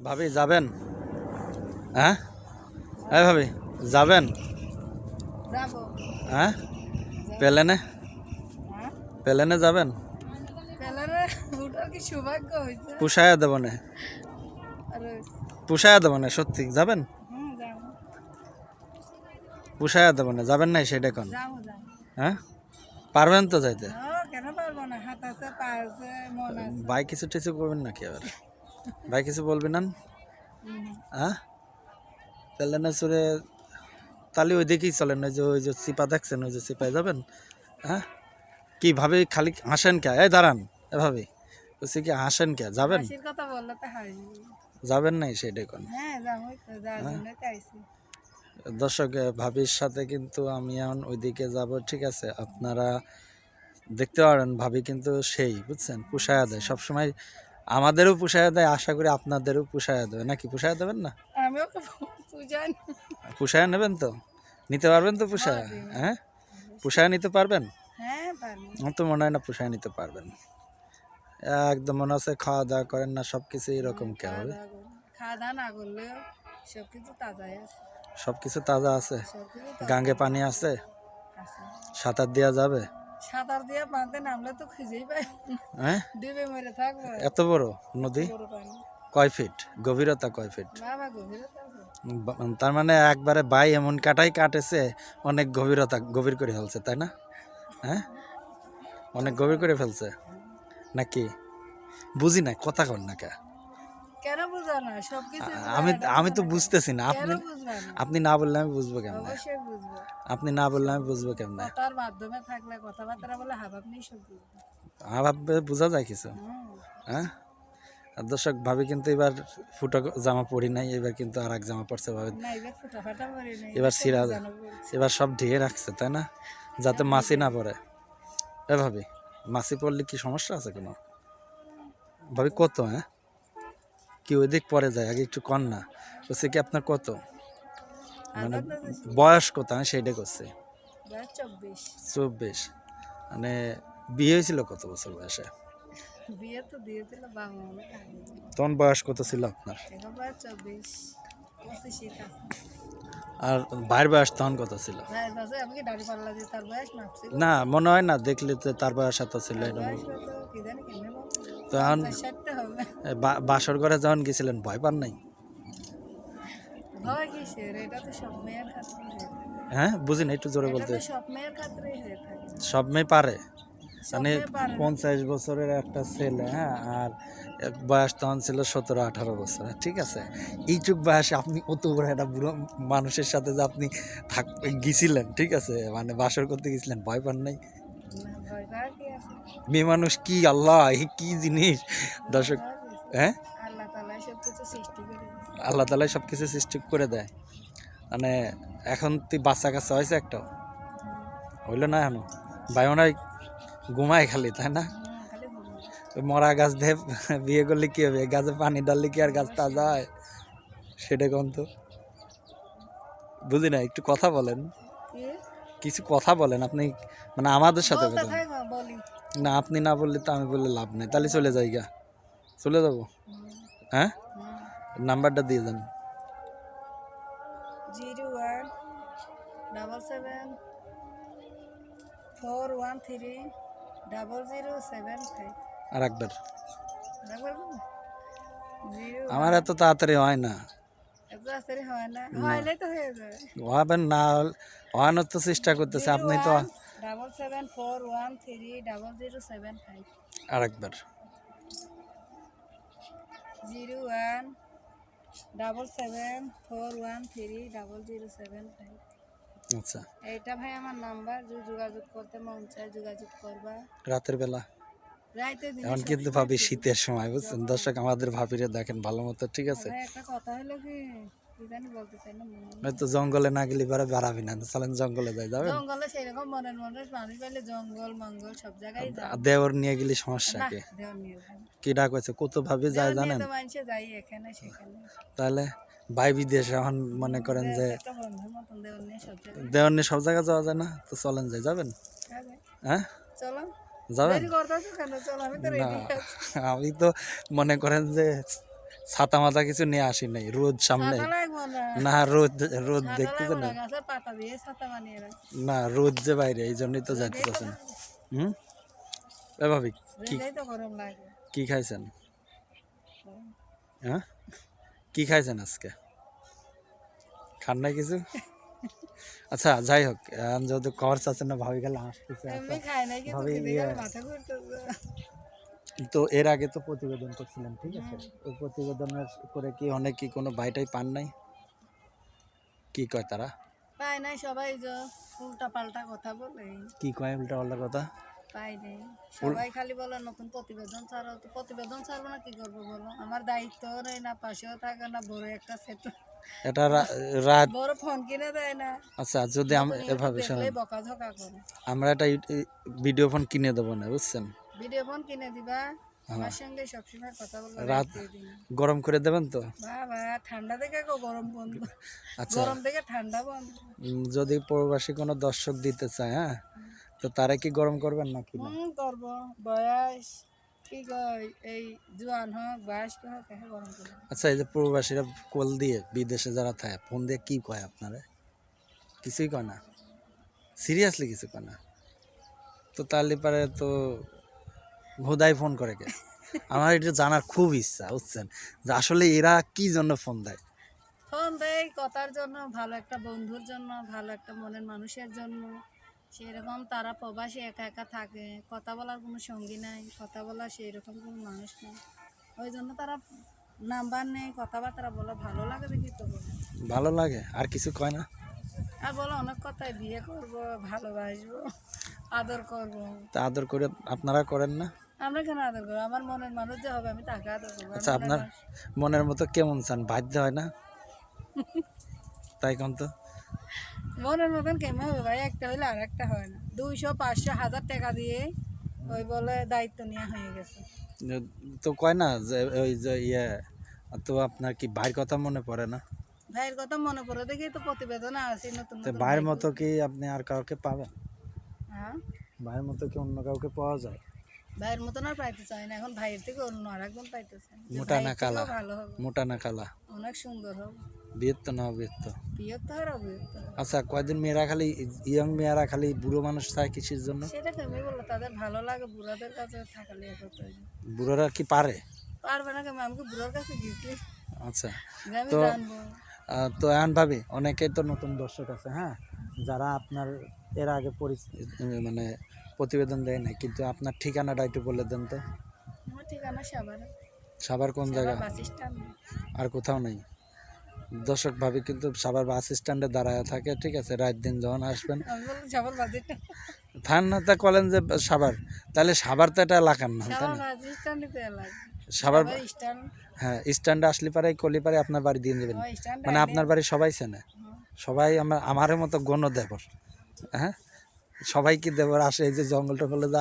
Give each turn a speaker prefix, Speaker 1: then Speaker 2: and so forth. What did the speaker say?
Speaker 1: ভাবি যাবেন? হ্যাঁ? হ্যাঁ ভাবি যাবেন? হ্যাঁ? প্লেনে?
Speaker 2: হ্যাঁ?
Speaker 1: প্লেনে যাবেন? পুষায়া দেব না। পুষায়া দেব না সত্যি। যাবেন? পুষায়া দেব না যাবেন নাই সেটা কোন হ্যাঁ? পারবেন তো যাইতে?
Speaker 2: না?
Speaker 1: ভাই কিছু টিছু করবেন নাকি আবার? ভাই কিছু বলবেন না। হ্যাঁ? প্লেনে চড়ে তাহলে ওই দিকেই চলেন ওই যে ওই যে চিপা দেখছেন ওই যে চিপায় যাবেন? হ্যাঁ? কীভাবে খালি হাসেন কে? এই দাঁড়ান এভাবে বলছি কি হাসেন কে? যাবেন? যাবেন নাই সেটা কোন
Speaker 2: হ্যাঁ জন্য চাইছি
Speaker 1: দর্শক ভাবির সাথে কিন্তু আমি এখন ওইদিকে যাব ঠিক আছে? আপনারা দেখতে পারেন ভাবি কিন্তু সেই বুঝছেন? পুষায় দেয় সবসময় আমাদেরও পুষায়া দেয় আশা করি আপনাদেরও পুষায়া দেবে। নাকি পুষায়া দেবেন না?
Speaker 2: আমিও পূজা
Speaker 1: নেবেন তো? নিতে পারবেন তো পুষায়া? হ্যাঁ পুষায়া নিতে পারবেন?
Speaker 2: হ্যাঁ
Speaker 1: আমার তো মনে হয় না পুষায় নিতে পারবেন। একদম মনে হচ্ছে খাওয়া দাওয়া করেন না সব কিছু এরকম কে হবে
Speaker 2: খাওয়া দাওয়া না করলেও সব কিছু তাজাই আছে।
Speaker 1: সব কিছু তাজা আছে? গাঙ্গে পানি আছে। সাঁতার দেওয়া যাবে?
Speaker 2: সাঁতার দিয়ে পানিতে নামলে তো খুঁজেই পাই
Speaker 1: হ্যাঁ?
Speaker 2: ডুবে মরে থাকব।
Speaker 1: এত বড় নদী? কয় ফিট? গভীরতা কয় ফিট?
Speaker 2: বাবা গভীরতা
Speaker 1: তার মানে একবারে বাই এমন কাটাই কাটেছে অনেক গভীরতা গভীর করে ফেলছে তাই না? হ্যাঁ? অনেক গভীর করে ফেলছে? নাকি? বুঝি না কথা কর না কে?
Speaker 2: কেন বুঝো না? সব কিছু
Speaker 1: আমি আমি তো বুঝতেছি না। আপনি আপনি না বললে আমি বুঝব কেমন?
Speaker 2: অবশ্যই বুঝব।
Speaker 1: আপনি না বললে আমি বুঝব কেমন?
Speaker 2: কথার মাধ্যমে থাকলে কথাবার্তা বলে হাব আপনি সব
Speaker 1: আমার বোঝা যায় কিছু? হ্যাঁ? দর্শক ভাবি কিন্তু এবার ফুটো জামা পরি নাই এবার কিন্তু আর এক জামা পড়ছে ভাবে।
Speaker 2: এবার নেই
Speaker 1: সিরা এবার সব ঢেকে রাখছে তাই না? যাতে মাছি না পড়ে এ ভাবি মাছি পড়লে কি সমস্যা আছে কোনো? ভাবি কত হ্যাঁ? কি ওই দিক পরে যায় আগে একটু কন না। বলছে কি আপনার কত? মানে বয়স কত? আমি সেইটা করছি।
Speaker 2: চব্বিশ।
Speaker 1: মানে বিয়ে হয়েছিল কত বছর বয়সে? তখন বয়স কত ছিল আপনার? আর ভাইয়ের বয়স তখন কত ছিল? না মনে হয় না দেখলে তো তার বয়স এত ছিল এরকম। বাসর ঘরে যখন গেছিলেন ভয় পান নাই?
Speaker 2: হয়ে
Speaker 1: বুঝি না একটু জোরে বলতে।
Speaker 2: সব
Speaker 1: মেয়ে পারে? মানে। পঞ্চাশ বছরের একটা ছেলে হ্যাঁ আর বয়স তখন ছিল সতেরো আঠারো বছর ঠিক আছে? এইটুক বয়সে আপনি অত বড় একটা বুড়ো মানুষের সাথে যে আপনি থাক গেছিলেন ঠিক আছে? মানে বাসর করতে গেছিলেন ভয় পান নাই? মেয়ে মানুষ কি আল্লাহ এ কি জিনিস? দর্শক হ্যাঁ?
Speaker 2: আল্লাহ
Speaker 1: তালাই সব কিছু সৃষ্টি করে দেয়। মানে এখন তুই বাচ্চা কাচ্চা হয়েছে একটা? হইল না এখনও? ভাই মনে ঘুমায় খালি তাই না। ওই মরা গাছ দিয়ে বিয়ে করলে কি হবে? গাছে পানি ডাললে কি আর গাছ তাজা হয়? সেটা কোন তো? বুঝি না একটু কথা বলেন। কিছু কথা বলেন আপনি মানে আমাদের সাথে কথা না আপনি না বললে তো আমি বললে লাভ নেই। তাহলে চলে যাই গা। চলে যাব? হ্যাঁ? নাম্বারটা দিয়ে দেন।
Speaker 2: Zero one double seven four one three double zero seven five.
Speaker 1: আর একবার। আমার এত তাড়াতাড়ি হয় না। হবেন না। হওয়ানোর তো চেষ্টা করতেছে। আপনি তো
Speaker 2: double seven four one three double zero seven five.
Speaker 1: আর একবার।
Speaker 2: Zero one double seven four one three double zero seven five.
Speaker 1: আচ্ছা।
Speaker 2: এইটা ভাই আমার নাম্বার যদি যোগাযোগ করতে মন চায় যোগাযোগ করবা।
Speaker 1: রাতের বেলা। এখন কিন্তু ভাবি শীতের সময় বুঝছেন? দর্শক আমাদের ভাবিরে দেখেন ভালো মতো ঠিক আছে?
Speaker 2: একটা কথা হলো কি
Speaker 1: হয়তো জঙ্গলে না গেলে পরে বেড়াবি না চলেন জঙ্গলে যাই যাবেন
Speaker 2: জঙ্গলে সেরকম মনের মানুষ মানুষ পাইলে জঙ্গল মঙ্গল সব জায়গায়
Speaker 1: দেওর নিয়ে গেলে সমস্যা কি? কি ডাক হয়েছে? কত ভাবে যায় জানেন? তাহলে ভাই বিদেশ এখন মনে করেন যে
Speaker 2: দেওয়ার নিয়ে সব জায়গায়।
Speaker 1: যাওয়া যায় না? তো চলেন যাই যাবেন? হ্যাঁ? যাবেন? না আমি তো মনে করেন যে ছাতা মাথা কিছু নিয়ে আসি নাই রোদ সামনে।
Speaker 2: না
Speaker 1: রোদ রোদ দেখতে তো না
Speaker 2: না
Speaker 1: রোদ যে বাইরে এই জন্যই তো যাইতে চাচ্ছেন হুম? এ ভাবি কি কি খাইছেন? হ্যাঁ? কি খাইছেন আজকে? খান নাই কিছু? আচ্ছা যাই হোক যেহেতু কভার চাচ্ছেন না ভাবি গেলে আসতেছে
Speaker 2: এমনি খাই
Speaker 1: ভাবি তো এর আগে তো প্রতিবেদন করছিলাম ঠিক আছে? ওই প্রতিবেদনের করে কি অনেক কি কোনো বাইটাই পান নাই? কি কয় তারা?
Speaker 2: পাই নাই সবাই যে উল্টা পাল্টা কথা বলে।
Speaker 1: কি কয় উল্টা পাল্টা কথা?
Speaker 2: পাই নাই। সবাই খালি বলে নতুন প্রতিবেদন ছাড়ো। তো প্রতিবেদন ছাড়বো না কি করব বলো? আমার দায়িত্ব নেই না পাশেও থাকে না বড় একটা সেট
Speaker 1: এটা রাত
Speaker 2: বড় ফোন কিনে দেয় না।
Speaker 1: আচ্ছা যদি আমরা এভাবে আমরা একটা ভিডিও ফোন কিনে দেবো না বুঝছেন?
Speaker 2: ভিডিও ফোন কিনে দিবা। আমার সঙ্গে সবসময় কথা বলব
Speaker 1: রাত গরম করে দেবেন তো?
Speaker 2: বাবা ঠান্ডা থেকে গরম বন্ধ।
Speaker 1: আচ্ছা।
Speaker 2: গরম থেকে ঠান্ডা বন্ধ।
Speaker 1: যদি প্রবাসী কোনো দর্শক দিতে চায় হ্যাঁ? তো তারা কি গরম করবেন নাকি না?
Speaker 2: হুম করব। বয়স কি কয় এই জোয়ান হোক বয়স হোক গরম করব।
Speaker 1: আচ্ছা এই যে প্রবাসীরা কল দিয়ে বিদেশে যারা থাকে ফোন দিয়ে কি কয় আপনারা? কিছুই কয় না। সিরিয়াসলি কিছু কয় না। তো তাহলে পারে তো ভোদাই ফোন করে কে? আমার এটা জানার খুব ইচ্ছা বুঝছেন? যে আসলে এরা কি জন্য ফোন দেয়?
Speaker 2: ফোন দেয় কথার জন্য ভালো একটা বন্ধুর জন্য ভালো একটা মনের মানুষের জন্য। সেরকম তারা প্রবাসী একা একা থাকে কথা বলার কোনো সঙ্গী নাই কথা বলার সেই রকম কোনো মানুষ নেই। ওই জন্য তারা নাম্বার নেই কথাবার্তা বলে ভালো লাগে দেখি তো।
Speaker 1: ভালো লাগে? আর কিছু কয় না?
Speaker 2: আর বলো অনেক কথায় বিয়ে করব ভালোবাসবো আদর করব।
Speaker 1: তা আদর করে আপনারা করেন না?
Speaker 2: আমরা কেন আদর করব? আমার মনের মানুষ যে হবে আমি তাকে আদর করব।
Speaker 1: আচ্ছা আপনার মনের মতো কেমন চান? বাধ্য হয় না? তাই কোন তো
Speaker 2: মনের মতন কেমন হবে ভাই? একটা হইলে আর একটা হয় না। দুইশো পাঁচশো হাজার টাকা দিয়ে ওই বলে দায়িত্ব নেওয়া হয়ে গেছে।
Speaker 1: তো কয় না যে ওই যে ইয়ে তো আপনার কি ভাইয়ের কথা মনে পড়ে না?
Speaker 2: ভাইয়ের কথা মনে পড়ে দেখি তো প্রতিবেদনে আছে নতুন
Speaker 1: তো ভাইয়ের মতো কি আপনি আর কাউকে পাবেন?
Speaker 2: হ্যাঁ?
Speaker 1: ভাইয়ের মতো কি অন্য কাউকে পাওয়া যায়?
Speaker 2: ভাইয়ের মতন আর পাইতে চাই না। এখন ভাইয়ের থেকে অন্য আর একজন পাইতেছে। যে
Speaker 1: মোটা না কালা?
Speaker 2: ভালো হবে।
Speaker 1: মোটা না কালা।
Speaker 2: অনেক সুন্দর হবে।
Speaker 1: বিয়ের তো না বিয়ের তো
Speaker 2: বিয়ের তো আর তো
Speaker 1: আচ্ছা কয়দিন মেয়েরা খালি ইয়ং মেয়েরা খালি বুড়ো মানুষ চায় কিসের জন্য?
Speaker 2: সেটা কেমনি বলল তাদের ভালো লাগে বুড়াদের কাছে থাকালে করতে
Speaker 1: বুড়োরা কি পারে?
Speaker 2: পারবে না কেমন আমাকে বুড়োর কাছে গেছি।
Speaker 1: আচ্ছা তো- তো এখন ভাবি অনেকেই তো নতুন দর্শক আছে হ্যাঁ? যারা আপনার এর আগে পরিচ- মানে প্রতিবেদন দেয় না কিন্তু আপনার ঠিকানাটা একটু বলে দেন তো।
Speaker 2: আমার ঠিকানা সাবারে
Speaker 1: সাবার কোন জায়গা? আর কোথাও নেই। দর্শক ভাবি কিন্তু সাবার বাস স্ট্যান্ডে দাঁড়ায় থাকে ঠিক আছে? রাত দিন যখন আসবেন। থান না তা কলেন যে সাবার তাহলে সাবার তো এটা এলাকার নাম তাই না? হ্যাঁ স্ট্যান্ডে আসলে পারে কলি পারে আপনার বাড়ি দিয়ে দেবেন। মানে আপনার বাড়ি সবাই চেনে। সবাই আমার আমারের মতো গণ দেবর হ্যাঁ? সবাই দেবার আসে এই যে জঙ্গল টঙ্গলে